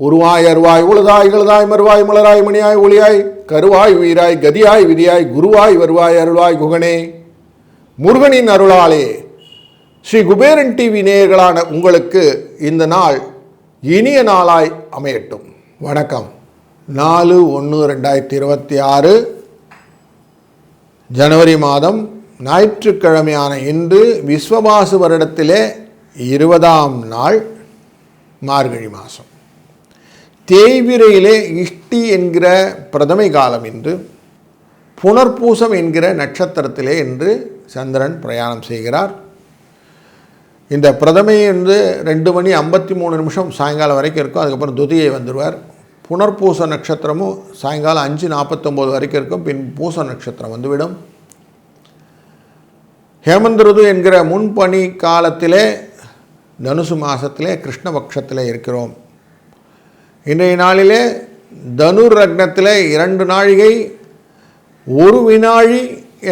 உருவாய் அருவாய் உழுதாய் இழுதாய் மறுவாய் மலராய் மணியாய் ஒளியாய் கருவாய் உயிராய் கதியாய் விதியாய் குருவாய் வருவாய் அருள்வாய் குகனே. முருகனின் அருளாலே ஸ்ரீ குபேரன் டிவி நேயர்களான உங்களுக்கு இந்த நாள் இனிய நாளாய் அமையட்டும். வணக்கம். நாலு ஒன்று ரெண்டாயிரத்தி இருபத்தி ஆறு ஜனவரி மாதம் ஞாயிற்றுக்கிழமையான இன்று விஸ்வபாசு வருடத்திலே இருபதாம் நாள் மார்கழி மாதம் தேய்விரையிலே இஷ்டி என்கிற பிரதமை காலம் என்று புனர்பூசம் என்கிற நட்சத்திரத்திலே என்று சந்திரன் பிரயாணம் செய்கிறார். இந்த பிரதமை வந்து ரெண்டு மணி ஐம்பத்தி மூணு நிமிஷம் சாயங்காலம் வரைக்கும் இருக்கும் அதுக்கப்புறம் துதியை வந்துடுவார் புனர்பூச நட்சத்திரமும் சாயங்காலம் அஞ்சு நாற்பத்தொம்போது வரைக்கும் இருக்கும் பின் பூச நட்சத்திரம் வந்துவிடும். ஹேமந்த் ருது என்கிற முன்பணி காலத்திலே தனுசு மாதத்திலே கிருஷ்ணபக்ஷத்தில் இருக்கிறோம். இன்றைய நாளிலே தனுர் ரக்னத்தில் இரண்டு நாழிகை ஒரு வினாழி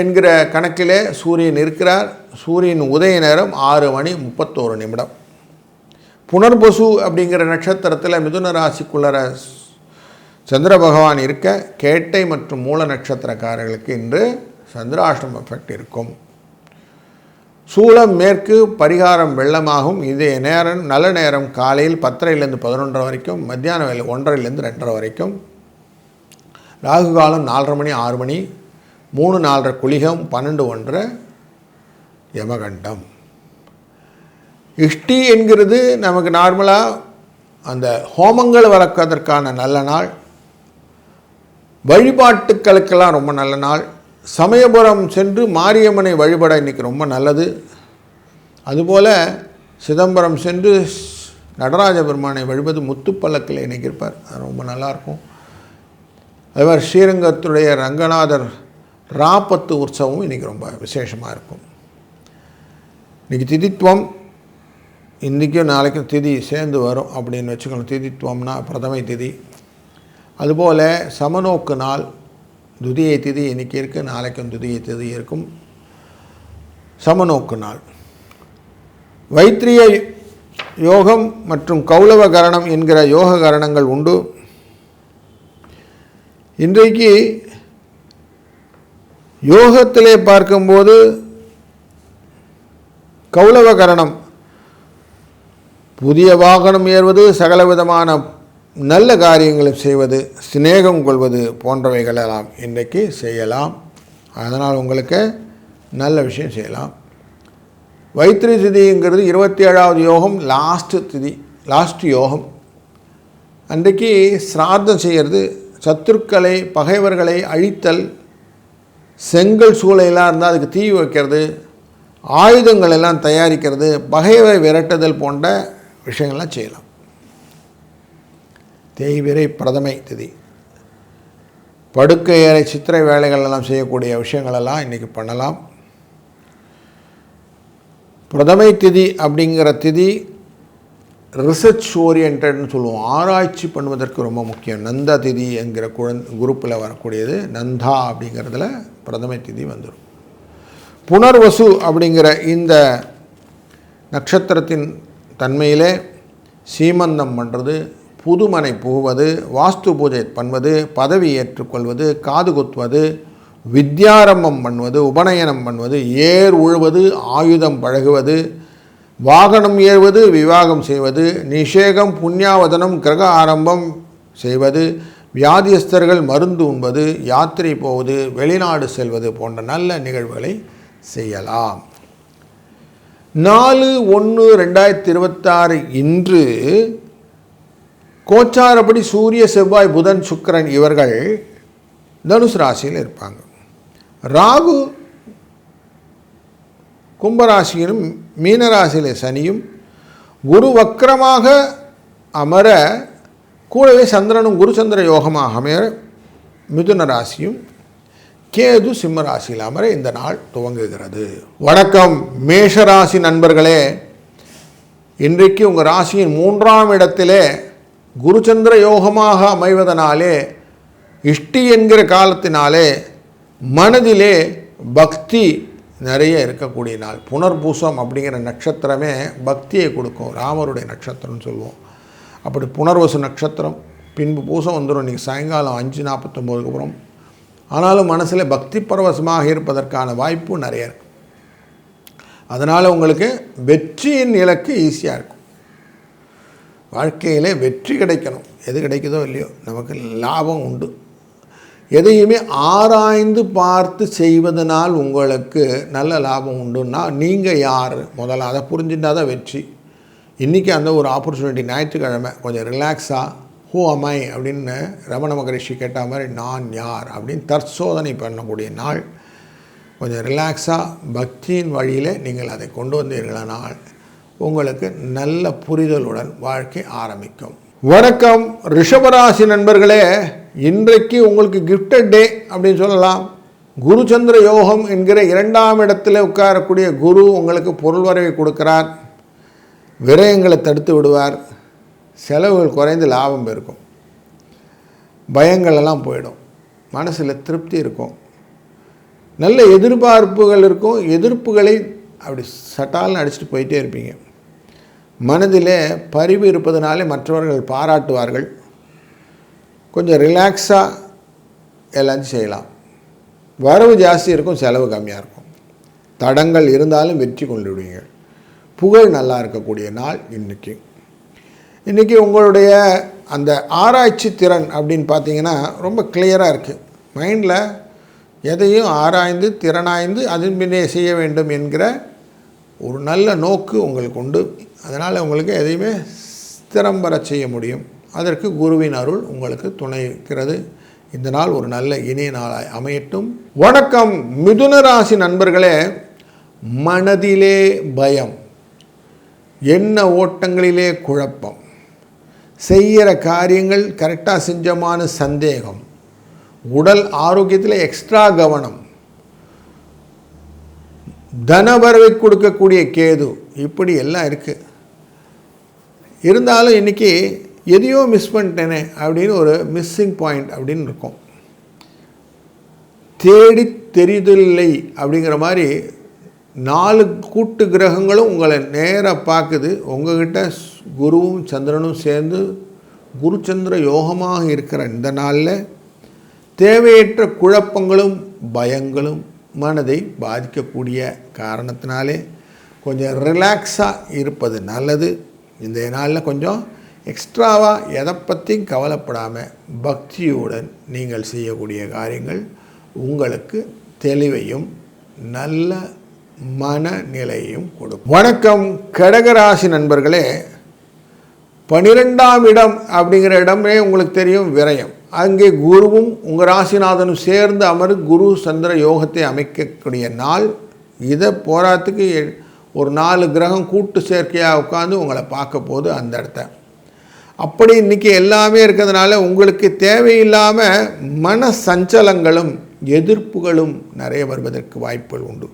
என்கிற கணக்கிலே சூரியன் இருக்கிறார். சூரியன் உதய நேரம் ஆறு மணி முப்பத்தோரு நிமிடம். புனர்பசு அப்படிங்கிற நட்சத்திரத்தில் மிதுன ராசிக்குள்ளர சந்திர பகவான் இருக்க கேட்டை மற்றும் மூல நட்சத்திரக்காரர்களுக்கு இன்று சந்திராஷ்டம் எஃபெக்ட் இருக்கும் சூளம் மேற்கு பரிகாரம் வெள்ளமாகும். இதே நேரம் நல்ல நேரம் காலையில் பத்தரைலேருந்து பதினொன்றரை வரைக்கும் மத்தியான வேலை ஒன்றரைலேருந்து ரெண்டரை வரைக்கும். ராகு காலம் நாலரை மணி ஆறு மணி மூணு நாலரை குளிகம் பன்னெண்டு ஒன்றரை யமகண்டம். இஷ்டி என்கிறது நமக்கு நார்மலாக அந்த ஹோமங்கள் வளர்க்கதற்கான நல்ல நாள். வழிபாட்டுக்களுக்கெல்லாம் ரொம்ப நல்ல நாள். சமயபுரம் சென்று மாரியம்மனை வழிபட இன்றைக்கி ரொம்ப நல்லது. அதுபோல் சிதம்பரம் சென்று நடராஜ பெருமானை வழிபது முத்துப்பல்லக்கில் இணைக்கிருப்பார் அது ரொம்ப நல்லாயிருக்கும். அதுமாதிரி ஸ்ரீரங்கத்துடைய ரங்கநாதர் ராப்பத்து உற்சவம் இன்றைக்கி ரொம்ப விசேஷமாக இருக்கும். இன்றைக்கி திதித்துவம் இன்றைக்கும் நாளைக்கும் திதி சேர்ந்து வரும் அப்படின்னு வச்சுக்கணும் திதித்துவம்னா பிரதமை திதி. அதுபோல் சமநோக்கு நாள் துதியை திதி இன்னைக்கு இருக்குது நாளைக்கும் துதியை திதி இருக்கும். சமநோக்கு நாள். வைத்திரிய யோகம் மற்றும் கௌளவ கரணம் என்கிற யோக கரணங்கள் உண்டு. இன்றைக்கு யோகத்திலே பார்க்கும்போது கௌளவ கரணம். புதிய வாகனம் ஏறுவது சகல விதமான நல்ல காரியங்களை செய்வது சிநேகம் கொள்வது போன்றவைகளெல்லாம் இன்றைக்கு செய்யலாம். அதனால் உங்களுக்கு நல்ல விஷயம் செய்யலாம். வைத்திரி திதிங்கிறது இருபத்தி ஏழாவது யோகம் லாஸ்ட்டு திதி லாஸ்ட் யோகம். அன்றைக்கு சிரார்த்தம் செய்கிறது சத்துருக்களை பகைவர்களை அழித்தல் செங்கல் சூளையெல்லாம் இருந்தால் அதுக்கு தீ வைக்கிறது ஆயுதங்கள் எல்லாம் தயாரிக்கிறது பகைவரை விரட்டுதல் போன்ற விஷயங்கள்லாம் செய்யலாம். தேய்விரை பிரதமை திதி. படுக்கை அறை சித்திரை வேலைகள் எல்லாம் செய்யக்கூடிய விஷயங்களெல்லாம் இன்றைக்கி பண்ணலாம். பிரதமை திதி அப்படிங்கிற திதி ரிசர்ச் ஓரியன்ட்னு சொல்லுவோம். ஆராய்ச்சி பண்ணுவதற்கு ரொம்ப முக்கியம். நந்தா திதி என்கிற குழந் குரூப்பில் வரக்கூடியது நந்தா அப்படிங்கிறதுல பிரதமை திதி வந்துடும் புனர்வசு அப்படிங்கிற இந்த நட்சத்திரத்தின் தன்மையிலே சீமந்தம் பண்ணுறது புதுமனை புகுவது வாஸ்து பூஜை பண்ணுவது பதவி ஏற்றுக்கொள்வது காது குத்துவது வித்யாரம்பம் பண்ணுவது உபநயனம் பண்ணுவது ஏர் உழுவது ஆயுதம் பழகுவது வாகனம் ஏறுவது விவாகம் செய்வது நிஷேகம் புண்ணியாவதனம் கிரக ஆரம்பம் செய்வது வியாதியஸ்தர்கள் மருந்து உண்பது யாத்திரை போவது வெளிநாடு செல்வது போன்ற நல்ல நிகழ்வுகளை செய்யலாம். நாலு ஒன்று ரெண்டாயிரத்தி இருபத்தாறு இன்று கோச்சாரப்படி சூரிய செவ்வாய் புதன் சுக்கிரன் இவர்கள் தனுசு ராசியில் இருப்பாங்க. ராகு கும்பராசியிலும் மீனராசியில் சனியும் குரு வக்கரமாக அமர கூடவே சந்திரனும் குருச்சந்திர யோகமாக அமர மிதுன ராசியும் கேது சிம்ம ராசியில் அமர இந்த நாள் துவங்குகிறது. வணக்கம். மேஷராசி நண்பர்களே இன்றைக்கு உங்கள் ராசியின் மூன்றாம் இடத்திலே குருச்சந்திர யோகமாக அமைவதனாலே இஷ்டி என்கிற காலத்தினாலே மனதிலே பக்தி நிறைய இருக்கக்கூடிய நாள். புனர்பூசம் அப்படிங்கிற நட்சத்திரமே பக்தியை கொடுக்கும். ராமருடைய நட்சத்திரம்னு சொல்லுவோம். அப்படி புனர்வசு நட்சத்திரம் பின்பு பூசம் வந்துடும். இன்றைக்கி சாயங்காலம் அஞ்சு நாற்பத்தொம்போதுக்கு அப்புறம். ஆனாலும் மனசில் பக்தி பரவசமாக இருப்பதற்கான வாய்ப்பு நிறைய இருக்குது அதனால் உங்களுக்கு வெற்றியின் இலக்கு ஈஸியாக இருக்கும். வாழ்க்கையில் வெற்றி கிடைக்கணும். எது கிடைக்குதோ இல்லையோ நமக்கு லாபம் உண்டு. எதையுமே ஆராய்ந்து பார்த்து செய்வதனால் உங்களுக்கு நல்ல லாபம் உண்டுன்னா நீங்கள் யார்? முதல்ல அதை புரிஞ்சுட்டா தான் வெற்றி. இன்றைக்கி அந்த ஒரு ஆப்பர்ச்சுனிட்டி ஞாயிற்றுக்கிழமை கொஞ்சம் ரிலாக்ஸாக ஹூ அமை அப்படின்னு ரமண மகரிஷி கேட்ட மாதிரி நான் யார்? அப்படின்னு தற்சோதனை பண்ணக்கூடிய நாள். கொஞ்சம் ரிலாக்ஸாக பக்தியின் வழியில் நீங்கள் அதை கொண்டு வந்தீர்களானால் உங்களுக்கு நல்ல புரிதலுடன் வாழ்க்கை ஆரம்பிக்கும். வணக்கம் ரிஷபராசி நண்பர்களே. இன்றைக்கு உங்களுக்கு கிஃப்டட் டே அப்படின்னு சொல்லலாம். குரு சந்திர யோகம் என்கிற இரண்டாம் இடத்துல உட்காரக்கூடிய குரு உங்களுக்கு பொருள் வரவை கொடுக்கிறார். விரயங்களை தடுத்து விடுவார். செலவுகள் குறைந்து லாபம் பெருக்கும் பயங்களெல்லாம் போயிடும். மனசில் திருப்தி இருக்கும். நல்ல எதிர்பார்ப்புகள் இருக்கும். எதிர்ப்புகளை அப்படி சட்டால்னு அடிச்சுட்டு போயிட்டே இருப்பீங்க. மனதிலே பரிவு இருப்பதனாலே மற்றவர்கள் பாராட்டுவார்கள். கொஞ்சம் ரிலாக்ஸாக எல்லாத்தையும் செய்யலாம். வரவு ஜாஸ்தி இருக்கும் செலவு கம்மியாக இருக்கும். தடங்கள் இருந்தாலும் வெற்றி கொண்டு விடுவீங்க புகழ் நல்லா இருக்கக்கூடிய நாள் இன்றைக்கி இன்றைக்கி உங்களுடைய அந்த ஆராய்ச்சி திறன் அப்படின்னு பார்த்தீங்கன்னா ரொம்ப கிளியராக இருக்குது மைண்டில் எதையும் ஆராய்ந்து திறனாய்ந்து அதன் பின்னே செய்ய வேண்டும் என்கிற ஒரு நல்ல நோக்கு உங்களுக்கு உண்டு. அதனால் உங்களுக்கு எதையுமே திறம்பட செய்ய முடியும். அதற்கு குருவின் அருள் உங்களுக்கு துணைக்கிறது. இந்த நாள் ஒரு நல்ல இனிய நாளாய் அமையட்டும். வணக்கம் மிதுன ராசி நண்பர்களே. மனதிலே பயம். எண்ண ஓட்டங்களிலே குழப்பம். செய்கிற காரியங்கள் கரெக்டாக செஞ்சமான சந்தேகம். உடல் ஆரோக்கியத்தில் எக்ஸ்ட்ரா கவனம். தனவரவை கொடுக்கக்கூடிய கேது. இப்படி எல்லாம் இருக்குது இருந்தாலும் இன்றைக்கி எதையோ மிஸ் பண்ணிட்டேனே அப்படின்னு ஒரு மிஸ்ஸிங் பாயிண்ட் அப்படின்னு இருக்கும். தேடி தெரிதலில்லை அப்படிங்கிற மாதிரி நாலு கூட்டு கிரகங்களும் உங்களை நேராக பார்க்குது. உங்ககிட்ட குருவும் சந்திரனும் சேர்ந்து குருச்சந்திர யோகமாக இருக்கிற இந்த நாளில் தேவையற்ற குழப்பங்களும் பயங்களும் மனதை பாதிக்கக்கூடிய காரணத்தினாலே கொஞ்சம் ரிலாக்ஸாக இருப்பது நல்லது. இந்த நாளில் கொஞ்சம் எக்ஸ்ட்ராவாக எதை பற்றியும் கவலைப்படாமல் பக்தியுடன் நீங்கள் செய்யக்கூடிய காரியங்கள் உங்களுக்கு தெளிவையும் நல்ல மனநிலையும் கொடுக்கும். வணக்கம் கடகராசி நண்பர்களே. பனிரெண்டாம் இடம் அப்படிங்கிற இடமே உங்களுக்கு தெரியும் விரயம். அங்கே குருவும் உங்கள் ராசிநாதனும் சேர்ந்து அமர் குரு சந்திர யோகத்தை அமைக்கக்கூடிய நாள். இதை போராத்துக்கு ஒரு நாலு கிரகம் கூட்டு சேர்க்கையாக உட்காந்து உங்களை பார்க்க போது அந்த இடத்த. அப்படி இன்றைக்கி எல்லாமே இருக்கிறதுனால உங்களுக்கு தேவையில்லாமல் மன சஞ்சலங்களும் எதிர்ப்புகளும் நிறைய வருவதற்கு வாய்ப்புகள் உண்டு.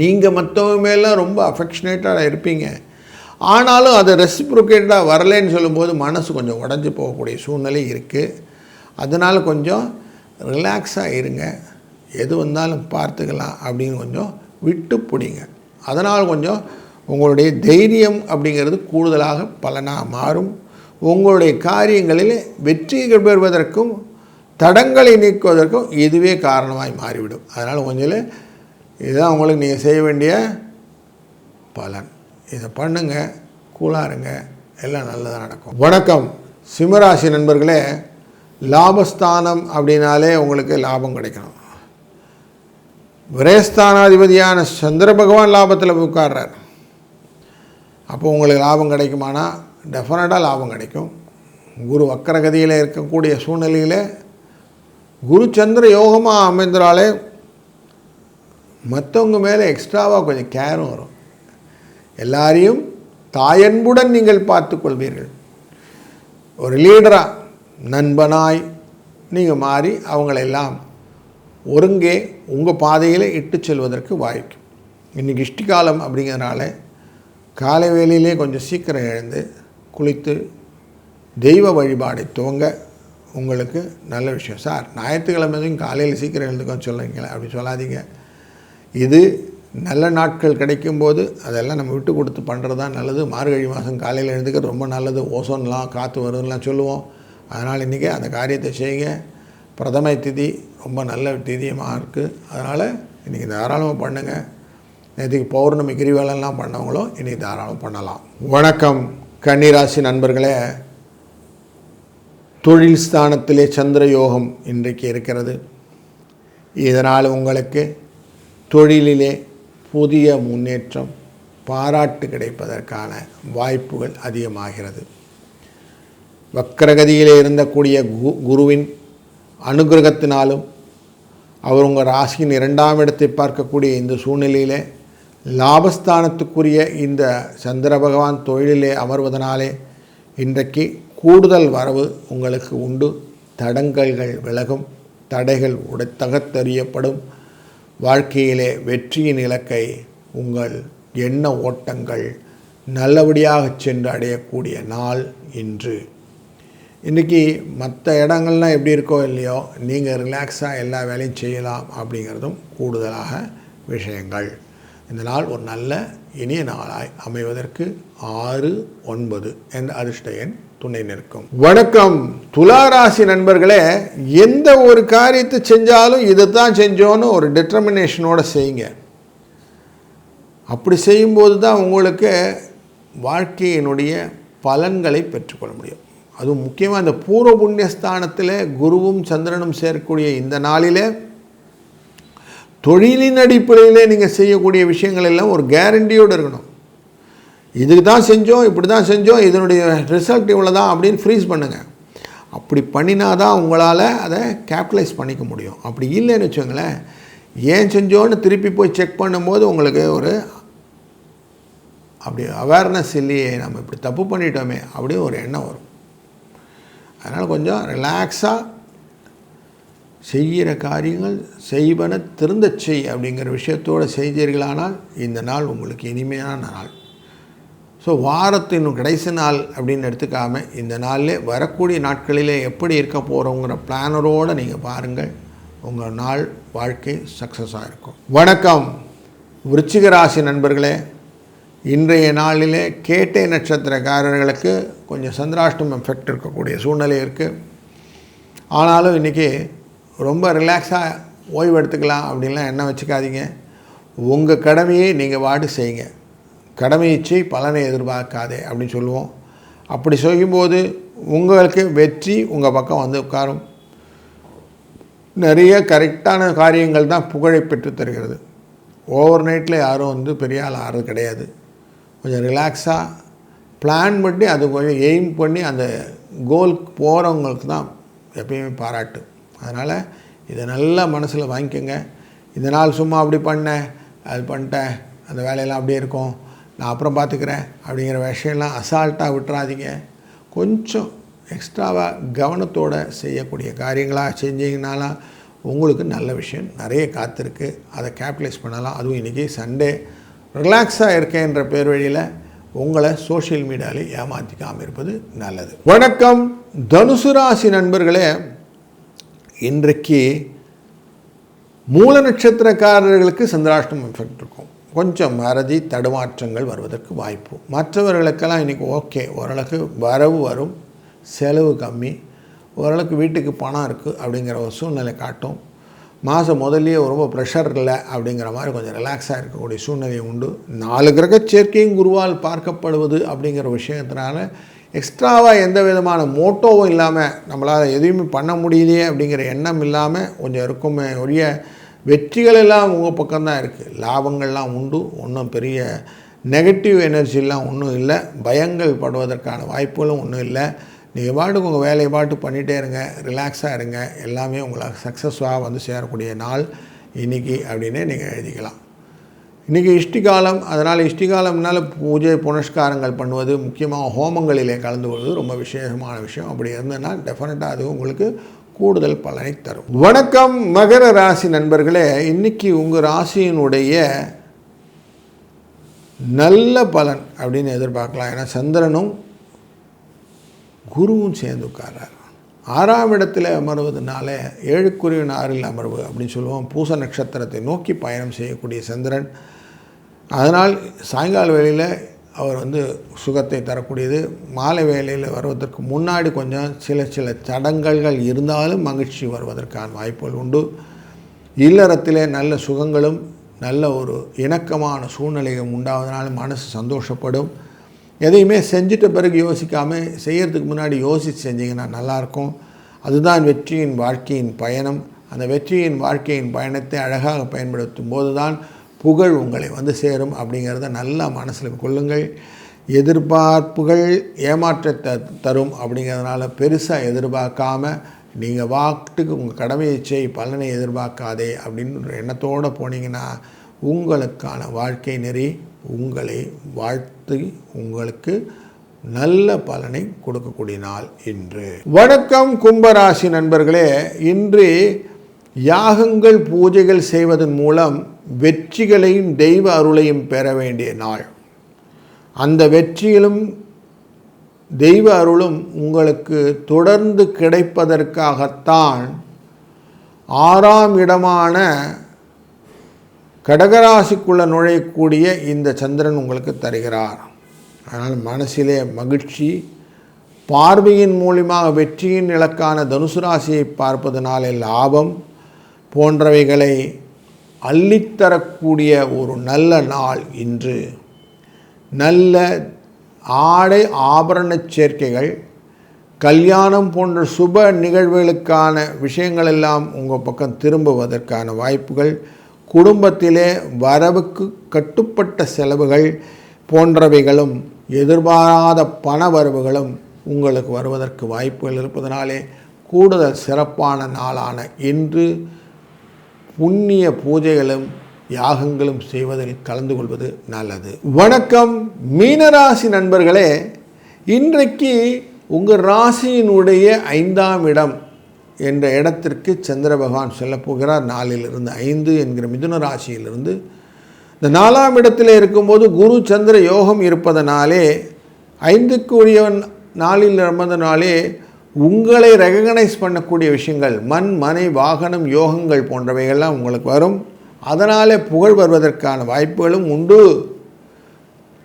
நீங்கள் மற்றவங்க மேலாம் ரொம்ப அஃபெக்ஷனேட்டாக இருப்பீங்க. ஆனாலும் அது ரெசிப்ரோகேட்டாக வரலன்னு சொல்லும்போது மனசு கொஞ்சம் உடஞ்சி போகக்கூடிய சூழ்நிலை இருக்குது அதனால் கொஞ்சம் ரிலாக்ஸாக இருங்க. எது வந்தாலும் பார்த்துக்கலாம் அப்படின்னு கொஞ்சம் விட்டு பிடிங்க. அதனால் கொஞ்சம் உங்களுடைய தைரியம் அப்படிங்கிறது கூடுதலாக பலனாக மாறும். உங்களுடைய காரியங்களில் வெற்றி பெறுவதற்கும் தடங்களை நீக்குவதற்கும் இதுவே காரணமாய் மாறிவிடும். அதனால் கொஞ்சம் இதுதான் உங்களுக்கு நீங்கள் செய்ய வேண்டிய பலன். இதை பண்ணுங்க கூலாருங்க எல்லாம் நல்லதாக நடக்கும். வணக்கம். சிம்மராசி நண்பர்களே லாபஸ்தானம் அப்படின்னாலே உங்களுக்கு லாபம் கிடைக்கணும். விரயஸ்தானாதிபதியான சந்திர பகவான் லாபத்தில் உட்கார்றார். அப்போ உங்களுக்கு லாபம் கிடைக்குமானா? டெஃபினட்டாக லாபம் கிடைக்கும். குரு வக்கரகதியில் இருக்கக்கூடிய சூழ்நிலையில் குரு சந்திர யோகமாக அமைந்தாலே மற்றவங்க மேலே எக்ஸ்ட்ராவாக கொஞ்சம் கேரும் வரும். எல்லாரையும் தாயன்புடன் நீங்கள் பார்த்து கொள்வீர்கள். ஒரு லீடராக நண்பனாய் நீங்கள் மாறி அவங்களெல்லாம் ஒருங்கே உங்கள் பாதையில் இட்டு செல்வதற்கு வாய்க்கும் இன்றைக்கி இஷ்டிகாலம் அப்படிங்கிறதுனால காலை வேலையிலே கொஞ்சம் சீக்கிரம் எழுந்து குளித்து தெய்வ வழிபாடை துவங்க உங்களுக்கு நல்ல விஷயம். சார் ஞாயிற்றுக்கிழமையும் காலையில் சீக்கிரம் எழுந்துக்கோன்னு சொல்லுவீங்களே அப்படி சொல்லாதீங்க. இது நல்ல நாட்கள் கிடைக்கும்போது அதெல்லாம் நம்ம விட்டு கொடுத்து பண்ணுறது தான் நல்லது. மார்கழி மாதம் காலையில் எழுந்துக்கிறது ரொம்ப நல்லது. ஓசோன்லாம் காற்று வருதுலாம் சொல்லுவோம். அதனால் இன்றைக்கி அந்த காரியத்தை செய்யுங்க. பிரதம திதி ரொம்ப நல்ல திதியமாக இருக்குது அதனால் இன்றைக்கி தாராளமாக பண்ணுங்கள் நேற்றுக்கு பௌர்ணமி கிரிவலம்லாம் பண்ணவங்களும் இன்றைக்கி தாராளம் பண்ணலாம். வணக்கம் கன்னிராசி நண்பர்களே. தொழில் ஸ்தானத்திலே சந்திர யோகம் இன்றைக்கு இருக்கிறது. இதனால் உங்களுக்கு தொழிலிலே புதிய முன்னேற்றம் பாராட்டு கிடைப்பதற்கான வாய்ப்புகள் அதிகமாகிறது. வக்கரகதியிலே இருந்தக்கூடிய கு குருவின் அனுகிரகத்தினாலும் அவர் உங்கள் ராசியின் இரண்டாம் இடத்தை பார்க்கக்கூடிய இந்த சூழ்நிலையிலே லாபஸ்தானத்துக்குரிய இந்த சந்திர பகவான் தொழிலிலே அமர்வதனாலே இன்றைக்கு கூடுதல் வரவு உங்களுக்கு உண்டு. தடங்கல்கள் விலகும் தடைகள் உடைத்தகத்தறியப்படும் வாழ்க்கையிலே வெற்றியின் இலக்கை உங்கள் எண்ண ஓட்டங்கள் நல்லபடியாக சென்று அடையக்கூடிய நாள் இன்று. இன்றைக்கி மற்ற இடங்கள்லாம் எப்படி இருக்கோ இல்லையோ நீங்கள் ரிலாக்ஸாக எல்லா வேலையும் செய்யலாம் அப்படிங்கிறதும் கூடுதலாக விஷயங்கள். இந்த நாள் ஒரு நல்ல இனிய நாளாய் அமைவதற்கு ஆறு ஒன்பது என்ற அதிர்ஷ்ட எண் துணை நிற்கும். வணக்கம். துளாராசி நண்பர்களே எந்த ஒரு காரியத்தை செஞ்சாலும் இதை தான் செஞ்சோன்னு ஒரு டிட்டர்மினேஷனோடு செய்யுங்க. அப்படி செய்யும்போது தான் உங்களுக்கு வாழ்க்கையினுடைய பலன்களை பெற்றுக்கொள்ள முடியும். அதுவும் முக்கியமாக இந்த பூர்வ புண்ணியஸ்தானத்தில் குருவும் சந்திரனும் சேர்க்கக்கூடிய இந்த நாளிலே தொழிலின் அடிப்படையிலே நீங்கள் செய்யக்கூடிய விஷயங்கள் எல்லாம் ஒரு கேரண்டியோடு இருக்கணும். இதுக்கு தான் செஞ்சோம் இப்படி தான் செஞ்சோம் இதனுடைய ரிசல்ட் இவ்வளோ தான் அப்படின்னு ஃப்ரீஸ் பண்ணுங்கள் அப்படி பண்ணினா தான் உங்களால் அதை கேபிட்டலைஸ் பண்ணிக்க முடியும். அப்படி இல்லைன்னு வச்சுக்கோங்களேன் ஏன் செஞ்சோன்னு திருப்பி போய் செக் பண்ணும்போது உங்களுக்கு ஒரு அப்படி அவேர்னஸ் இல்லையே நம்ம இப்படி தப்பு பண்ணிட்டோமே அப்படின்னு ஒரு எண்ணம் வரும். அதனால் கொஞ்சம் ரிலாக்ஸாக செய்கிற காரியங்கள் செய்வன திருந்த செய் அப்படிங்கிற விஷயத்தோடு செய்தீர்களானால் இந்த நாள் உங்களுக்கு இனிமையான நாள். ஸோ வாரத்தின் கடைசி நாள் அப்படின்னு எடுத்துக்காமல் இந்த நாளிலே வரக்கூடிய நாட்களிலே எப்படி இருக்க போகிறோங்கிற பிளானரோடு நீங்கள் பாருங்கள். உங்கள் நாள் வாழ்க்கை சக்ஸஸாக இருக்கும். வணக்கம். விருச்சிக ராசி நண்பர்களே இன்றைய நாளிலே கேட்டை நட்சத்திரக்காரர்களுக்கு கொஞ்சம் சந்திராஷ்டம் எஃபெக்ட் இருக்கக்கூடிய சூழ்நிலை இருக்குது ஆனாலும் இன்றைக்கி ரொம்ப ரிலாக்ஸாக ஓய்வு எடுத்துக்கலாம் அப்படின்லாம் எண்ணம் வச்சுக்காதீங்க. உங்கள் கடமையை நீங்கள் வாடு செய்யுங்க. கடமையிச்சை பலனை எதிர்பார்க்காதே அப்படின்னு சொல்லுவோம். அப்படி செய்யும்போது உங்களுக்கு வெற்றி உங்கள் பக்கம் வந்து உட்காரும். நிறைய கரெக்டான காரியங்கள் தான் புகழை பெற்று தருகிறது. ஓவர் நைட்டில் யாரும் வந்து பெரிய ஆள் ஆகிறது கிடையாது. கொஞ்சம் ரிலாக்ஸாக பிளான் பண்ணி அது கொஞ்சம் எய்ம் பண்ணி அந்த கோலுக்கு போகிறவங்களுக்கு தான் எப்பயுமே பாராட்டு. அதனால் இதை நல்லா மனசில் வாங்கிக்கோங்க. இந்த நாள் சும்மா அப்படி பண்ணேன் அது பண்ணிட்டேன் அந்த வேலையெல்லாம் அப்படியே இருக்கும் நான் அப்புறம் பார்த்துக்கிறேன் அப்படிங்கிற விஷயம்லாம் அசால்ட்டாக விட்டுறாதீங்க. கொஞ்சம் எக்ஸ்ட்ராவாக கவனத்தோடு செய்யக்கூடிய காரியங்களாக செஞ்சீங்கனாலாம் உங்களுக்கு நல்ல விஷயம் நிறைய காத்திருக்கு. அதை கேபிட்டலைஸ் பண்ணலாம். அதுவும் இன்றைக்கி சண்டே ரிலாக்ஸாக இருக்கேன்ற பேர் வழியில் உங்களை சோஷியல் மீடியாவில் ஏமாற்றிக்காமல் இருப்பது நல்லது. வணக்கம். தனுசு ராசி நண்பர்களே இன்றைக்கு மூல நட்சத்திரக்காரர்களுக்கு சந்திராஷ்டம் எஃபெக்ட் இருக்கும். கொஞ்சம் மறதி தடுமாற்றங்கள் வருவதற்கு வாய்ப்பு. மற்றவர்களுக்கெல்லாம் இன்றைக்கி ஓகே ஓரளவுக்கு வரவு வரும். செலவு கம்மி. ஓரளவுக்கு வீட்டுக்கு பணம் இருக்குது அப்படிங்கிற ஒரு சூழ்நிலை காட்டும். மாதம் முதல்லையே ரொம்ப ப்ரெஷர் இல்லை அப்படிங்கிற மாதிரி கொஞ்சம் ரிலாக்ஸாக இருக்கக்கூடிய சூழ்நிலை உண்டு. நாலு கிரக சேர்க்கையும் குருவால் பார்க்கப்படுவது அப்படிங்கிற விஷயத்தினால எக்ஸ்ட்ராவாக எந்த விதமான மோட்டோவும் இல்லாமல் நம்மளால் எதுவுமே பண்ண முடியலையே அப்படிங்கிற எண்ணம் இல்லாமல் கொஞ்சம் இருக்குமே ஒழிய வெற்றிகள் எல்லாம் உங்கள் பக்கம்தான் இருக்குது லாபங்கள்லாம் உண்டு. ஒன்றும் பெரிய நெகட்டிவ் எனர்ஜிலாம் ஒன்றும் இல்லை. பயங்கள் படுவதற்கான வாய்ப்புகளும் ஒன்றும் இல்லை. நீங்கள் பாட்டுக்கு உங்கள் வேலையை பாட்டு பண்ணிகிட்டே இருங்க ரிலாக்ஸாக இருங்க. எல்லாமே உங்களை சக்ஸஸ்ஃபாக வந்து சேரக்கூடிய நாள் இன்றைக்கி அப்படின்னே நீங்கள் எழுதிக்கலாம். இன்றைக்கி இஷ்டிகாலம் அதனால் இஷ்டிகாலம்னால பூஜை புனஸ்காரங்கள் பண்ணுவது முக்கியமாக ஹோமங்களிலே கலந்து கொள்வது ரொம்ப விசேஷமான விஷயம். அப்படி இருந்ததுன்னா டெஃபினட்டாக அது உங்களுக்கு கூடுதல் பலனை தரும். வணக்கம் மகர ராசி நண்பர்களே. இன்றைக்கி உங்கள் ராசியினுடைய நல்ல பலன் அப்படின்னு எதிர்பார்க்கலாம். ஏன்னா சந்திரனும் குருவும் சேர்ந்து உட்கார்றார் ஆறாம் இடத்தில் அமர்வதனால ஏழுக்குரிய ஆறில் அமர்வு அப்படின்னு சொல்லுவோம். பூச நட்சத்திரத்தை நோக்கி பயணம் செய்யக்கூடிய சந்திரன். அதனால் சாயங்கால வேளையில் அவர் வந்து சுகத்தை தரக்கூடியது. மாலை வேலையில் வருவதற்கு முன்னாடி கொஞ்சம் சில சில சடங்கல்கள் இருந்தாலும் மகிழ்ச்சி வருவதற்கான வாய்ப்புகள் உண்டு. இல்லறத்திலே நல்ல சுகங்களும் நல்ல ஒரு இணக்கமான சூழ்நிலையும் உண்டாவதனால மனசு சந்தோஷப்படும். எதையுமே செஞ்சிட்ட பிறகு யோசிக்காமல் செய்கிறதுக்கு முன்னாடி யோசித்து செஞ்சீங்கன்னா நல்லாயிருக்கும். அதுதான் வெற்றியின் வாழ்க்கையின் பயணம். அந்த வெற்றியின் வாழ்க்கையின் பயணத்தை அழகாக பயன்படுத்தும் போது தான் புகழ் உங்களை வந்து சேரும் அப்படிங்கிறத நல்லா மனசில் கொள்ளுங்கள். எதிர்பார்ப்புகள் ஏமாற்றத்தை தரும் அப்படிங்கிறதுனால பெருசாக எதிர்பார்க்காம நீங்கள் வாட்டுக்கு உங்கள் கடமையை செய் பலனை எதிர்பார்க்காதே அப்படின்னு ஒரு எண்ணத்தோடு போனீங்கன்னா உங்களுக்கான வாழ்க்கை நெறி உங்களை வாழ்த்து உங்களுக்கு நல்ல பலனை கொடுக்கக்கூடிய நாள் இன்று. வணக்கம் கும்பராசி நண்பர்களே. இன்று யாகங்கள் பூஜைகள் செய்வதன் மூலம் வெற்றிகளையும் தெய்வ அருளையும் பெற வேண்டிய நாள். அந்த வெற்றியிலும் தெய்வ அருளும் உங்களுக்கு தொடர்ந்து கிடைப்பதற்காகத்தான் ஆறாம் இடமான கடகராசிக்குள்ளே நுழையக்கூடிய இந்த சந்திரன் உங்களுக்கு தருகிறார். அதனால் மனசிலே மகிழ்ச்சி பார்வையின் மூலியமாக வெற்றியின் இலக்கான தனுசு ராசியை பார்ப்பதனாலே லாபம் போன்றவைகளை அள்ளித்தரக்கூடிய ஒரு நல்ல நாள் இன்று. நல்ல ஆடை ஆபரணச் சேர்க்கைகள் கல்யாணம் போன்ற சுப நிகழ்வுகளுக்கான விஷயங்கள் எல்லாம் உங்கள் பக்கம் திரும்புவதற்கான வாய்ப்புகள் குடும்பத்திலே வரவுக்கு கட்டுப்பட்ட செலவுகள் போன்றவைகளும் எதிர்பாராத பண வரவுகளும் உங்களுக்கு வருவதற்கு வாய்ப்புகள் இருப்பதனாலே கூடுதல் சிறப்பான நாளான இன்று புண்ணிய பூஜைகளும் யாகங்களும் செய்வதில் கலந்து கொள்வது நல்லது. வணக்கம் மீனராசி நண்பர்களே. இன்றைக்கு உங்கள் ராசியினுடைய ஐந்தாம் இடம் என்ற இடத்திற்கு சந்திர பகவான் செல்லப் நாலிலிருந்து ஐந்து என்கிற மிதுன ராசியிலிருந்து. இந்த நாலாம் இடத்தில் இருக்கும்போது குரு சந்திர யோகம் இருப்பதனாலே ஐந்துக்கு உரியவன் நாளில் இருப்பதனாலே உங்களை ரெகக்னைஸ் பண்ணக்கூடிய விஷயங்கள் மண் மனை வாகனம் யோகங்கள் போன்றவைகள்லாம் உங்களுக்கு வரும். அதனாலே புகழ் வருவதற்கான வாய்ப்புகளும் உண்டு.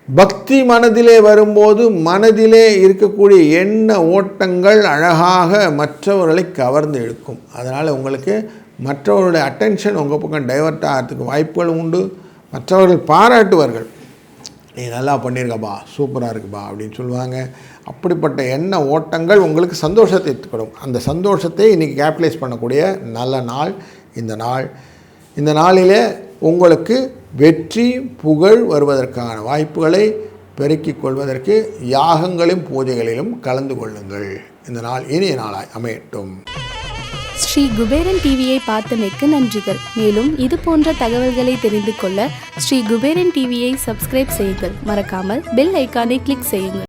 பக்தி மனதிலே வரும்போது மனதிலே இருக்கக்கூடிய எண்ண ஓட்டங்கள் அழகாக மற்றவர்களை கவர்ந்து இழுக்கும். அதனால் உங்களுக்கு மற்றவர்களுடைய அட்டென்ஷன் உங்கள் பக்கம் டைவர்ட் ஆகிறதுக்கு வாய்ப்புகளும் உண்டு. மற்றவர்கள் பாராட்டுவார்கள். நீ நல்லா பண்ணியிருக்கப்பா சூப்பராக இருக்குப்பா அப்படின்னு சொல்லுவாங்க. அப்படிப்பட்ட எண்ண ஓட்டங்கள் உங்களுக்கு சந்தோஷத்தை கொடுக்கும் அந்த சந்தோஷத்தை இன்றைக்கி கேபிட்டலைஸ் பண்ணக்கூடிய நல்ல நாள் இந்த நாள். இந்த நாளிலே உங்களுக்கு வெற்றி புகழ் வருவதற்கான வாய்ப்புகளை பெருக்கிக் கொள்வதற்கு யாகங்களிலும் பூஜைகளிலும் கலந்து கொள்ளுங்கள். இந்த நாள் இனிய நாளாய் அமையட்டும். ஸ்ரீ குபேரன் டிவியை பார்த்தமைக்கு நன்றிகள். மேலும் இது போன்ற தகவல்களை தெரிந்து கொள்ள ஸ்ரீ குபேரன் டிவியை சப்ஸ்கிரைப் செய்யுங்கள். மறக்காமல் பெல் ஐக்கானை கிளிக் செய்யுங்கள்.